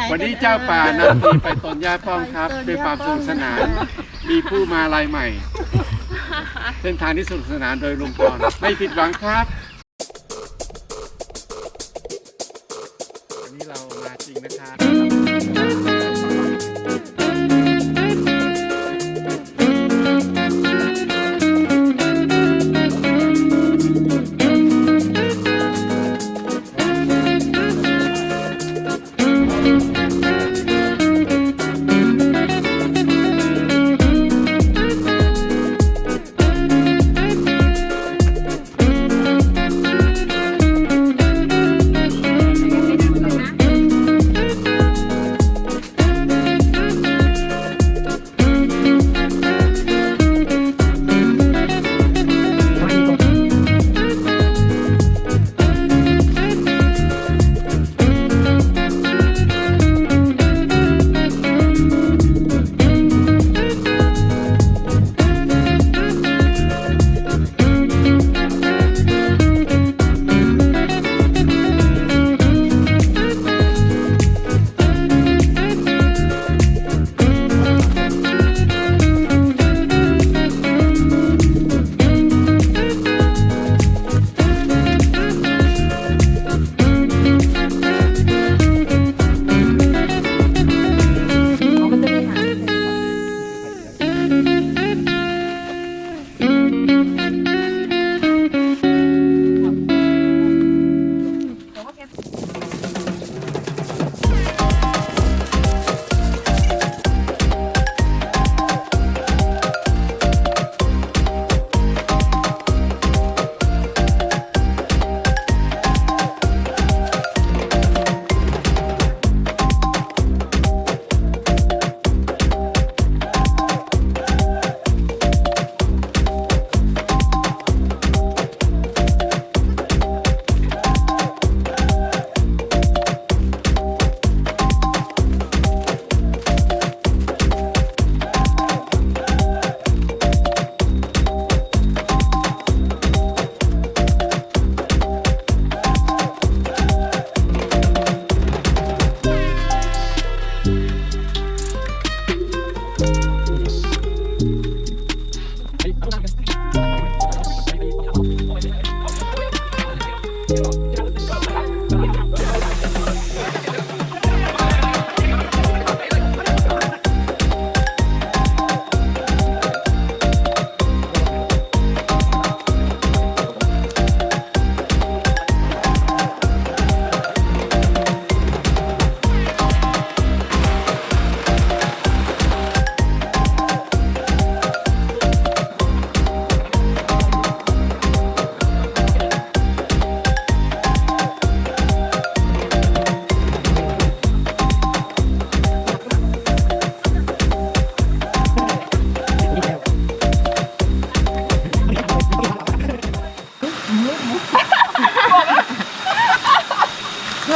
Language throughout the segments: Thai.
ไหนวันนี้เจ้าป่านำทีมไปตนย่าป้อมครับ ด้วยความสนุกสนาน มีผู้มาลายใหม่ เส้นทางที่สนุกสนานโดยลุงพรไม่ผิดหวังครับ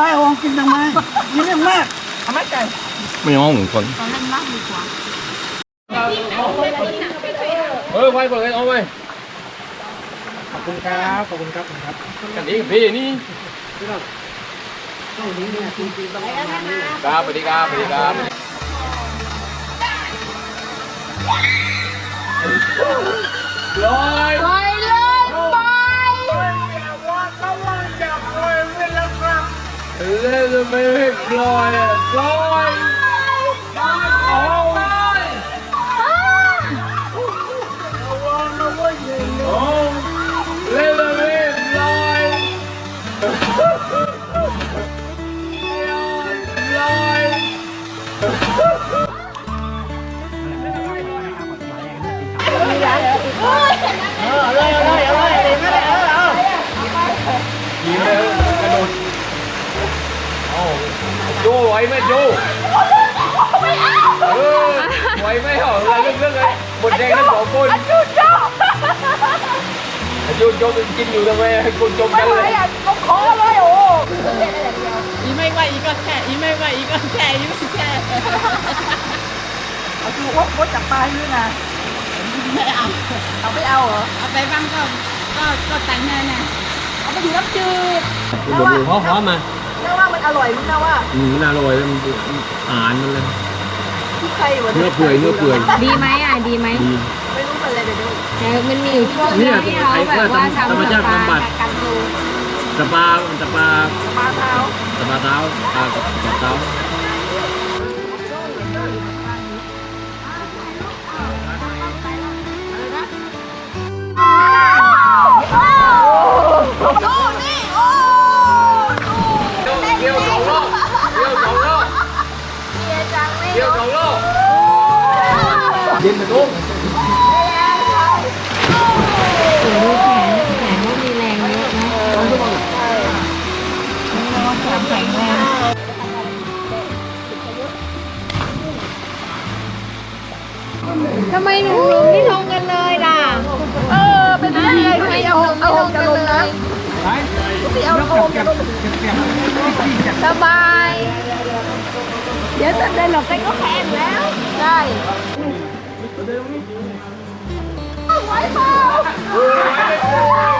เพื่อให้องกินทำไมกินเรื่องมากไม่มองเหมือนคนตอนนั้นมากดีกว่าเออไว้เปิดเอาไว้ขอบคุณครับขอบคุณครับขอบคุณครับกันนี้พี่นี่ช่วงนี้เนี่ยจริงๆต้องทำงานนี่ครับสวัสดีครับสวัสดีครับลอยไปเลย lên mấy hiệp rồi rồi Lên là mềm rồi Ở đây, ở đây, ở đây โจไหวไหมโจเออไหวไหมเหรออะไรเรื่องๆเลยหมดแดงทั้งสองคนจูโจจูโจมันกินอยู่ทำไมให้คนจมกันเลยอีไม่ไหวอีก็แค่อีไม่ไหวอีก็แค่อีไม่แค่เอาคือว่าว่าจับปลาด้วยนะไม่เอาเอาไม่เอาเหรอเอาไปบ้างก็ก็ก็แต่งแน่แน่เอาไปอยู่น้ำจืดดูดูหัวหัวมาถ น่าว่ามันอร่อยมั้งนะว่าอืมน่าอร่อยมันอ่านมันเลยที่ใครวะเนื้อเปื่อยเนื้อเปื่อยดีไหมอะดีไหมดี ไม่รู้มันอะไรเดี๋ยวดูแต่มันมีอยู่ช่วงเนี่นึยงที่เขาแบบว่าทำธรรมชาติปลาบำบัด กันดูสปาสปาปลาเท้าสปาเท้าปลากับกับเท้าเย็นไปตุ้ม โอ้โหดูแขนแขนว่ามีแรงเยอะนะแขนแข็งแรงทำไมหนุ่มๆนี่ลงกันเลยล่ะ เออเป็นยังไงทุกทีเอาเอาจะลงนะทุกทีเอาโอมจะลง สบาย เดี๋ยวจะเดินหลบไปก็แข็งแล้ว ได้ ขึ้น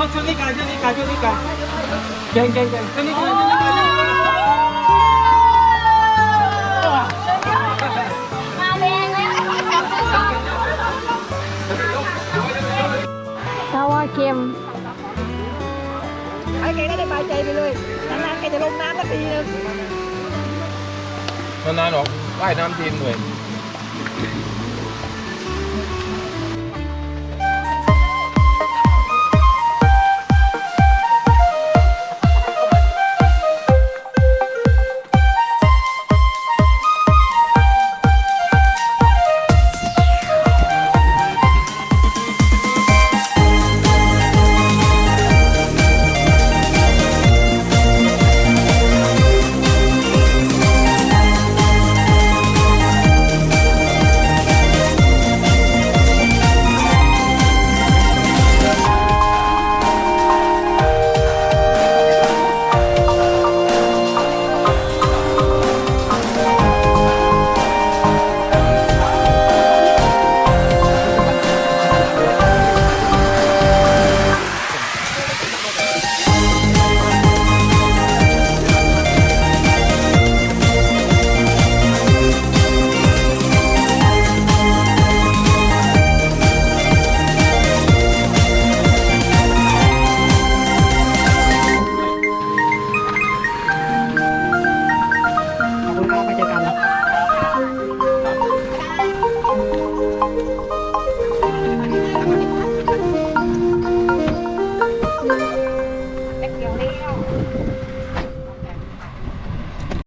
저 저기 가 저기 가 저기 가. 갱갱갱 저기 가 저기 가. Sao quá kem Ở cái này bài chạy đi luôn Năm năm cái chạy lông nam nó đi luôn Năm năm nó Bài nam thêm